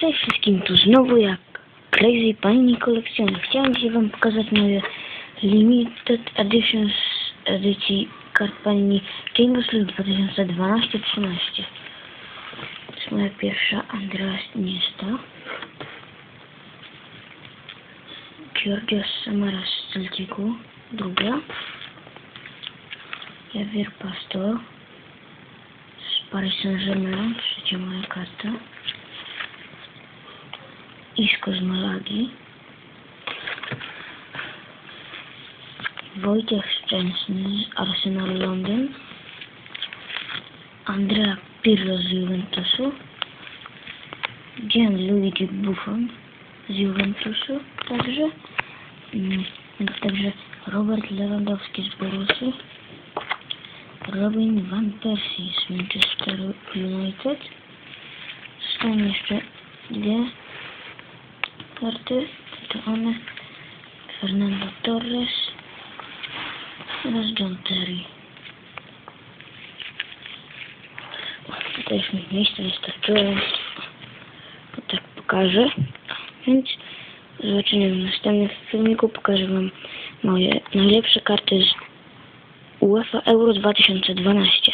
Cześć wszystkim, tu znowu jak Crazy Pani Kolekcjoner. Chciałem dzisiaj Wam pokazać moje Limited Editions edycji kart Panini Champions League 2012-13. To jest moja pierwsza Andreas Niesta. Georgios Samaras z Celticu. Druga. Javier Pastor z Paris Saint-Germain. Trzecia moja karta. Malagi. Wojciech Szczęsny z Arsenalu Londyn. Andrea Pirlo z Juventusu. Gianluigi Buffon z Juventusu także. Mm, Także Robert Lewandowski z Borussy. Robin Van Persie z Manchester United. Mi jeszcze dwie karty. To one. Fernando Torres oraz John Terry. Tutaj już mi miejsca wystarczyło, to tak pokażę. Więc zobaczymy w następnym filmiku. Pokażę Wam moje najlepsze karty z UEFA Euro 2012.